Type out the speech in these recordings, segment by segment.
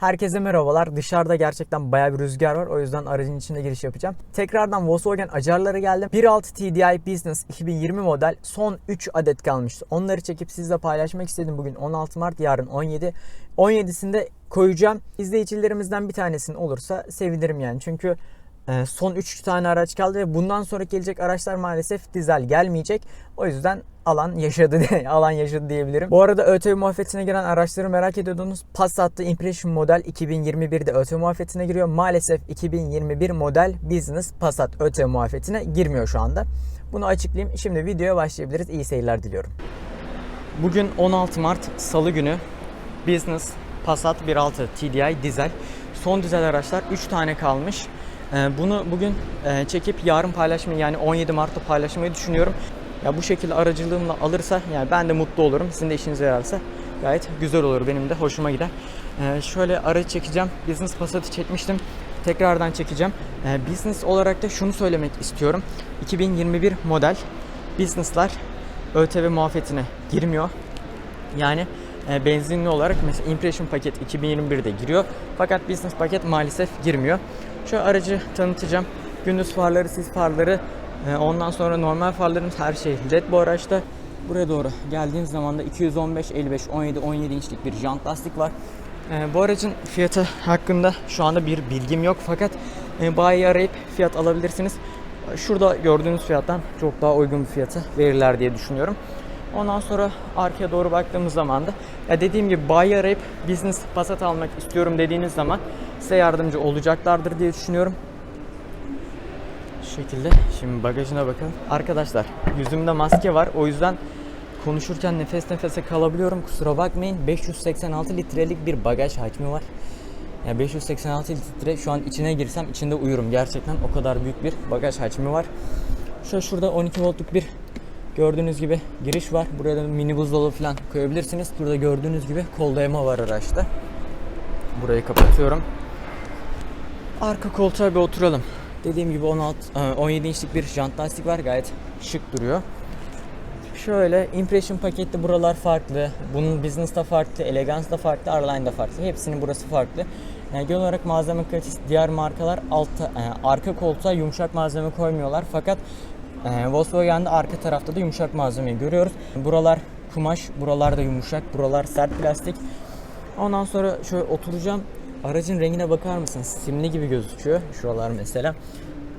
Herkese merhabalar. Dışarıda gerçekten bayağı bir rüzgar var. O yüzden aracın içinde giriş yapacağım. Tekrardan Volkswagen acarlara geldim. 1.6 TDI Business 2020 model son 3 adet kalmıştı. Onları çekip sizle paylaşmak istedim. Bugün 16 Mart, yarın 17. 17'sinde koyacağım. İzleyicilerimizden bir tanesinin olursa sevinirim yani. Çünkü son 3 tane araç kaldı ve bundan sonra gelecek araçlar maalesef dizel gelmeyecek. O yüzden alan yaşadı alan yaşadı diyebilirim. Bu arada ÖTV muafiyetine giren araçları merak ediyordunuz. Passat'ta Impression model 2021'de ÖTV muafiyetine giriyor. Maalesef 2021 model Business Passat ÖTV muafiyetine girmiyor şu anda. Bunu açıklayayım. Şimdi videoya başlayabiliriz. İyi seyirler diliyorum. Bugün 16 Mart Salı günü Business Passat 1.6 TDI dizel. Son dizel araçlar 3 tane kalmış. Ee, Bunu bugün e, çekip yarın paylaşmayı yani 17 Mart'ta paylaşmayı düşünüyorum. Ya bu şekilde aracılığımla alırsa yani ben de mutlu olurum. Sizin de işinize yararsa gayet güzel olur. Benim de hoşuma gider. Ee, Şöyle aracı çekeceğim. Business Passat'ı çekmiştim. Tekrardan çekeceğim. Ee, Business olarak da şunu söylemek istiyorum. 2021 model Business'lar ÖTV muafiyetine girmiyor. Yani benzinli olarak mesela Impression paket 2021'de giriyor. Fakat Business paket maalesef girmiyor. Şu aracı tanıtacağım. Gündüz farları, sis farları, e, ondan sonra normal farlarımız her şey led bu araçta. Buraya doğru geldiğiniz zaman da 215, 55, 17, 17 inçlik bir jant lastik var. E, bu aracın fiyatı hakkında şu anda bir bilgim yok fakat e, bayi arayıp fiyat alabilirsiniz. Şurada gördüğünüz fiyattan çok daha uygun bir fiyatı verirler diye düşünüyorum. Ondan sonra arkaya doğru baktığımız zaman da ya dediğim gibi bayi arayıp business Passat almak istiyorum dediğiniz zaman size yardımcı olacaklardır diye düşünüyorum. Şu şekilde şimdi bagajına bakalım. Arkadaşlar yüzümde maske var o yüzden konuşurken nefes nefese kalabiliyorum. Kusura bakmayın 586 litrelik bir bagaj hacmi var. Ya 586 litre şu an içine girsem içinde uyurum. Gerçekten o kadar büyük bir bagaj hacmi var. Şöyle şurada 12 voltluk bir gördüğünüz gibi giriş var. Buraya da mini buzdolabı falan koyabilirsiniz. Burada gördüğünüz gibi kol dayama var araçta. Burayı kapatıyorum. Arka koltuğa bir oturalım. Dediğim gibi 16 e, 17 inçlik bir jant lastik var. Gayet şık duruyor. Şöyle impression paketli buralar farklı. Bunun business'ta farklı, elegance da farklı, Arline'da farklı. Hepsinin burası farklı. Yani genel olarak malzeme kalitesi diğer markalar altta, e, arka koltuğa yumuşak malzeme koymuyorlar. Fakat e, Volkswagen'de arka tarafta da yumuşak malzemeyi görüyoruz. Buralar kumaş, buralar da yumuşak, buralar sert plastik. Ondan sonra şöyle oturacağım. Aracın rengine bakar mısınız? Simli gibi gözüküyor. Şuralar mesela.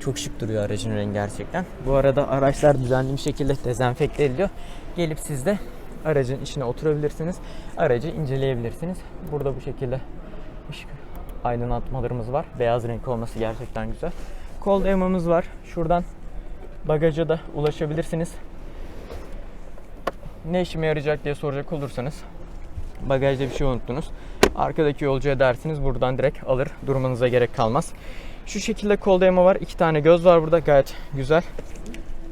Çok şık duruyor aracın rengi gerçekten. Bu arada araçlar düzenli bir şekilde dezenfekte ediliyor. Gelip siz de aracın içine oturabilirsiniz. Aracı inceleyebilirsiniz. Burada bu şekilde ışık aydınlatmalarımız var. Beyaz renk olması gerçekten güzel. Kol dayamamız var. Şuradan bagaja da ulaşabilirsiniz. Ne işime yarayacak diye soracak olursanız bagajda bir şey unuttunuz. Arkadaki yolcuya dersiniz buradan direkt alır. Durmanıza gerek kalmaz. Şu şekilde kol dayama var. İki tane göz var burada gayet güzel.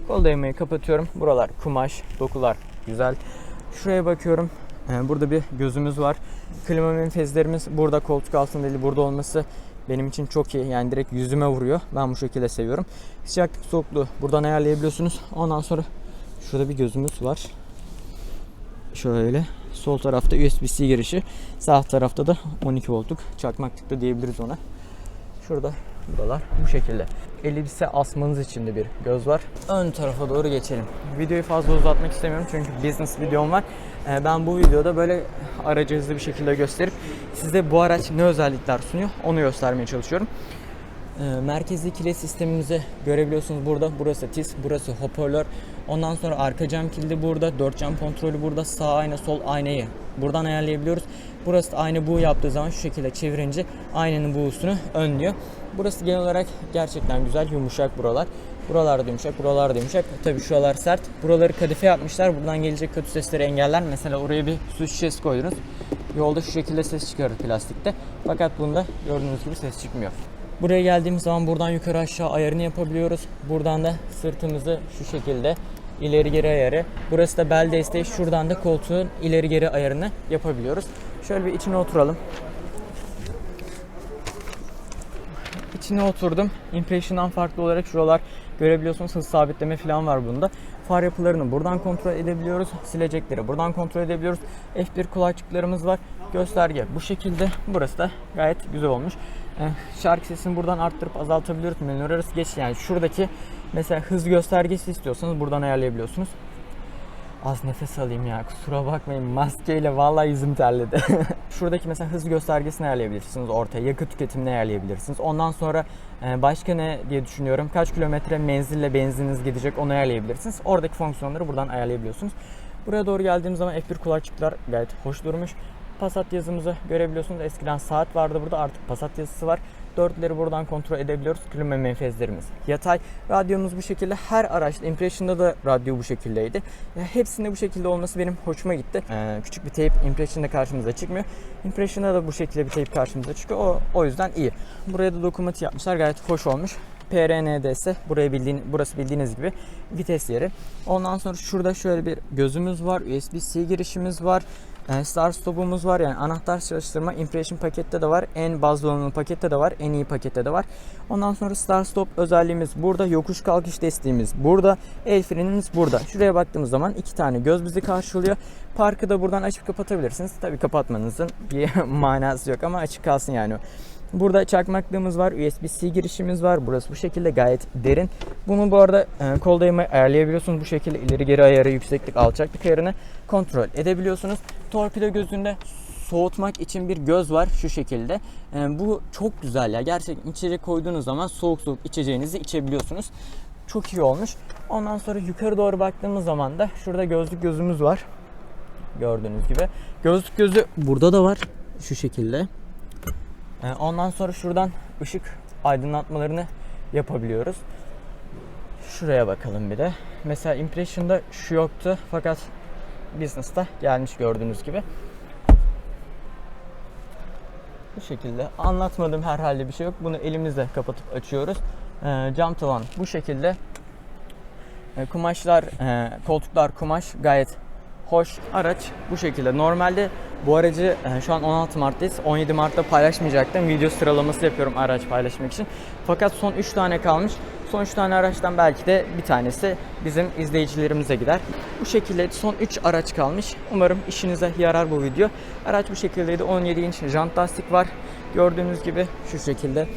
Kol dayamayı kapatıyorum. Buralar kumaş, dokular güzel. Şuraya bakıyorum. Ee, Burada bir gözümüz var. Klima menfezlerimiz burada koltuk altında değil burada olması benim için çok iyi. Yani direkt yüzüme vuruyor. Ben bu şekilde seviyorum. Sıcaklık soğukluğu buradan ayarlayabiliyorsunuz. Ondan sonra şurada bir gözümüz var. Şöyle sol tarafta USB-C girişi, sağ tarafta da 12 voltluk çakmaklıkta diyebiliriz ona. Şurada buralar bu şekilde. Elbise asmanız için de bir göz var. Ön tarafa doğru geçelim. Videoyu fazla uzatmak istemiyorum çünkü business videom var. Ee, Ben bu videoda böyle aracı hızlı bir şekilde gösterip size bu araç ne özellikler sunuyor onu göstermeye çalışıyorum. Ee, merkezi kilit sistemimizi görebiliyorsunuz burada. Burası tiz, burası hoparlör. Ondan sonra arka cam kilidi burada, dört cam kontrolü burada, sağ ayna, sol aynayı buradan ayarlayabiliyoruz. Burası da aynı bu yaptığı zaman şu şekilde çevirince aynanın buğusunu önlüyor. Burası genel olarak gerçekten güzel, yumuşak buralar. Buralar da yumuşak, buralar da yumuşak. Tabii şuralar sert. Buraları kadife yapmışlar. Buradan gelecek kötü sesleri engeller. Mesela oraya bir su şişesi koydunuz. Yolda şu şekilde ses çıkarır plastikte. Fakat bunda gördüğünüz gibi ses çıkmıyor. Buraya geldiğimiz zaman buradan yukarı aşağı ayarını yapabiliyoruz. Buradan da sırtımızı şu şekilde ileri geri ayarı. Burası da bel desteği. Şuradan da koltuğun ileri geri ayarını yapabiliyoruz. Şöyle bir içine oturalım. İçine oturdum. Impression'dan farklı olarak şuralar görebiliyorsunuz hız sabitleme falan var bunda. Far yapılarını buradan kontrol edebiliyoruz. Silecekleri buradan kontrol edebiliyoruz. F1 kulakçıklarımız var. gösterge bu şekilde. Burası da gayet güzel olmuş. Ee, şarkı sesini buradan arttırıp azaltabiliyoruz. Menüler arası geç yani şuradaki mesela hız göstergesi istiyorsanız buradan ayarlayabiliyorsunuz. Az nefes alayım ya kusura bakmayın maskeyle vallahi yüzüm terledi. Şuradaki mesela hız göstergesini ayarlayabilirsiniz ortaya. Yakıt tüketimini ayarlayabilirsiniz. Ondan sonra e, başka ne diye düşünüyorum. Kaç kilometre menzille benzininiz gidecek onu ayarlayabilirsiniz. Oradaki fonksiyonları buradan ayarlayabiliyorsunuz. Buraya doğru geldiğim zaman F1 kulakçıklar gayet hoş durmuş. Passat yazımızı görebiliyorsunuz. Eskiden saat vardı burada artık Passat yazısı var. Dörtleri buradan kontrol edebiliyoruz. Klima menfezlerimiz yatay. Radyomuz bu şekilde. Her araçta Impression'da da radyo bu şekildeydi. Hepsinde bu şekilde olması benim hoşuma gitti. Ee, küçük bir teyp Impression'da karşımıza çıkmıyor. Impression'da da bu şekilde bir teyp karşımıza çıkıyor. O, o yüzden iyi. Buraya da dokumenti yapmışlar. Gayet hoş olmuş. PRNDS buraya bildiğin, burası bildiğiniz gibi vites yeri. Ondan sonra şurada şöyle bir gözümüz var. USB-C girişimiz var. E, Start stop'umuz var yani anahtar çalıştırma impression pakette de var. En baz donanımlı pakette de var. En iyi pakette de var. Ondan sonra start stop özelliğimiz burada. Yokuş kalkış desteğimiz burada. El frenimiz burada. Şuraya baktığımız zaman iki tane göz bizi karşılıyor. Parkı da buradan açıp kapatabilirsiniz. Tabi kapatmanızın bir manası yok ama açık kalsın yani. Burada çakmaklığımız var, USB-C girişimiz var. Burası bu şekilde gayet derin. Bunu bu arada e, kol dayamayı ayarlayabiliyorsunuz. Bu şekilde ileri geri ayarı, yükseklik, alçaklık ayarını kontrol edebiliyorsunuz. Torpido gözünde soğutmak için bir göz var şu şekilde. E, bu çok güzel ya. Gerçekten içecek koyduğunuz zaman soğuk soğuk içeceğinizi içebiliyorsunuz. Çok iyi olmuş. Ondan sonra yukarı doğru baktığımız zaman da şurada gözlük gözümüz var. Gördüğünüz gibi. Gözlük gözü burada da var. Şu şekilde. Ee, Ondan sonra şuradan ışık aydınlatmalarını yapabiliyoruz. Şuraya bakalım bir de. Mesela Impression'da şu yoktu fakat Business'ta gelmiş gördüğünüz gibi. Bu şekilde anlatmadığım herhalde bir şey yok. Bunu elimizle kapatıp açıyoruz. Ee, cam tavan bu şekilde. Ee, kumaşlar, e, koltuklar kumaş gayet hoş. Araç bu şekilde. Normalde bu aracı e, şu an 16 Mart'tayız. 17 Mart'ta paylaşmayacaktım. Video sıralaması yapıyorum araç paylaşmak için. Fakat son 3 tane kalmış. Son 3 tane araçtan belki de bir tanesi bizim izleyicilerimize gider. Bu şekilde son 3 araç kalmış. Umarım işinize yarar bu video. Araç bu şekildeydi. 17 inç jant lastik var. Gördüğünüz gibi şu şekilde.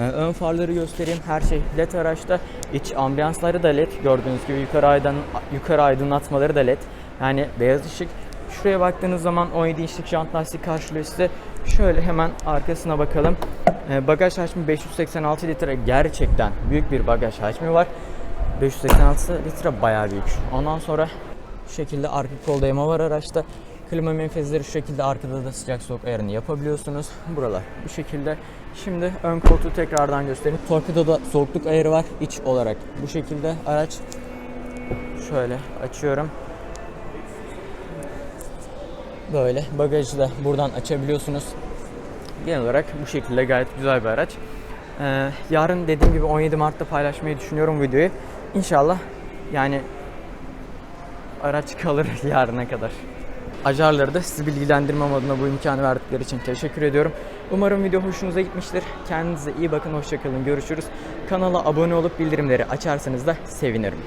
Ee, ön farları göstereyim. Her şey led araçta. İç ambiyansları da led. Gördüğünüz gibi yukarı, aydın, yukarı aydınlatmaları da led. Yani beyaz ışık. Şuraya baktığınız zaman 17 inçlik jant lastik karşılıyor size. Şöyle hemen arkasına bakalım. Ee, bagaj hacmi 586 litre. Gerçekten büyük bir bagaj hacmi var. 586 litre bayağı büyük. Ondan sonra şu şekilde arka kol dayama var araçta. Klima menfezleri şu şekilde arkada da sıcak soğuk ayarını yapabiliyorsunuz. Buralar bu şekilde. Şimdi ön koltuğu tekrardan göstereyim. Torpidoda soğukluk ayarı var iç olarak. Bu şekilde araç şöyle açıyorum. Böyle bagajı da buradan açabiliyorsunuz. Genel olarak bu şekilde gayet güzel bir araç. Ee, yarın dediğim gibi 17 Mart'ta paylaşmayı düşünüyorum videoyu. İnşallah yani araç kalır yarına kadar. Acarları da sizi bilgilendirmem adına bu imkanı verdikleri için teşekkür ediyorum. Umarım video hoşunuza gitmiştir. Kendinize iyi bakın, hoşçakalın, görüşürüz. Kanala abone olup bildirimleri açarsanız da sevinirim.